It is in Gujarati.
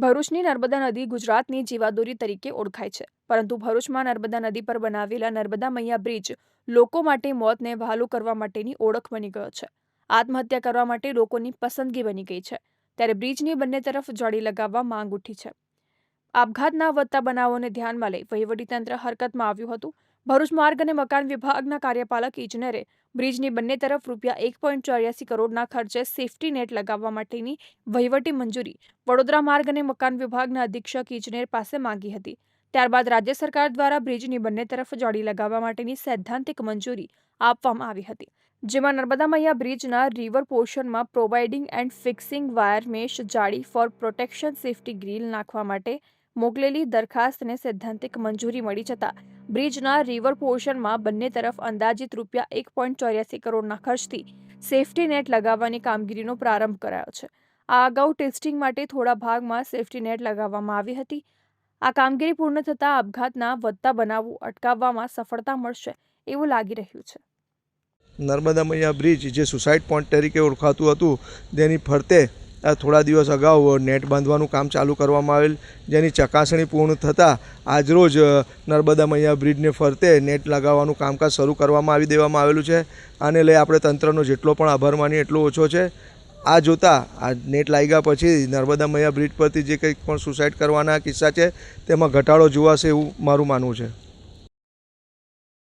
ભરૂચની નર્મદા નદી ગુજરાતની જીવાદોરી તરીકે ઓળખાય છે. પરંતુ ભરૂચમાં નર્મદા નદી પર બનાવેલા નર્મદા મૈયા બ્રિજ લોકો માટે મોતને વહાલું કરવા માટેની ઓળખ બની ગયો છે. આત્મહત્યા કરવા માટે લોકોની પસંદગી બની ગઈ છે. ત્યારે બ્રિજની બંને તરફ જાળી લગાવવા માંગ ઉઠી છે. આપઘાતના વધતા બનાવોને ધ્યાનમાં લઈ વહીવટીતંત્ર હરકતમાં આવ્યું હતું. ભરૂચ માર્ગ અને મકાન વિભાગના કાર્યપાલક ઇજનેરે બ્રિજની બંને તરફ રૂપિયા એક પોઈન્ટ ચોર્યાસી કરોડના ખર્ચે સેફટી નેટ લગાવવા માટેની વહીવટી મંજૂરી વડોદરા માર્ગ અને મકાન વિભાગના અધિક્ષક ઇજનેર પાસે માંગી હતી. ત્યારબાદ રાજ્ય સરકાર દ્વારા બ્રિજની બંને તરફ જોડી લગાવવા માટેની સૈદ્ધાંતિક મંજૂરી આપવામાં આવી હતી. જેમાં નર્મદા મૈયા બ્રિજના river પોર્શનમાં providing and fixing wire mesh જાળી ફોર પ્રોટેક્શન સેફટી ગ્રીલ નાખવા માટે મોકલેલી દરખાસ્તને સૈદ્ધાંતિક મંજૂરી મળી જતાં બ્રિજના રિવર પોર્શનમાં બંને તરફ અંદાજિત રૂપિયા એક પોઈન્ટ ચોર્યાસી કરોડના ખર્ચથી સેફટી નેટ લગાવવાની કામગીરીનો પ્રારંભ કરાયો છે. આ અગાઉ ટેસ્ટિંગ માટે થોડા ભાગમાં સેફટી નેટ લગાવવામાં આવી હતી. આ કામગીરી પૂર્ણ થતાં આપઘાતના વધતા બનાવો અટકાવવામાં સફળતા મળશે એવું લાગી રહ્યું છે. નર્મદા મૈયા બ્રિજ જે સુસાઇડ પોઈન્ટ તરીકે ઓળખાતું હતું, તેની ફરતે થોડા દિવસ અગાઉ નેટ બાંધવાનું કામ ચાલુ કરવામાં આવેલ, જેની ચકાસણી પૂર્ણ થતાં આજરોજ નર્મદા મૈયા બ્રિજને ફરતે નેટ લગાવવાનું કામકાજ શરૂ કરવામાં આવી દેવામાં આવેલું છે. આને લઈ આપણે તંત્રનો જેટલો પણ આભાર માનીએ એટલો ઓછો છે. આ જોતાં, આ નેટ લાગ્યા પછી નર્મદા મૈયા બ્રિજ પરથી જે કંઈક પણ સુસાઇડ કરવાના કિસ્સા છે, તેમાં ઘટાડો જોવાશે એવું મારું માનવું છે.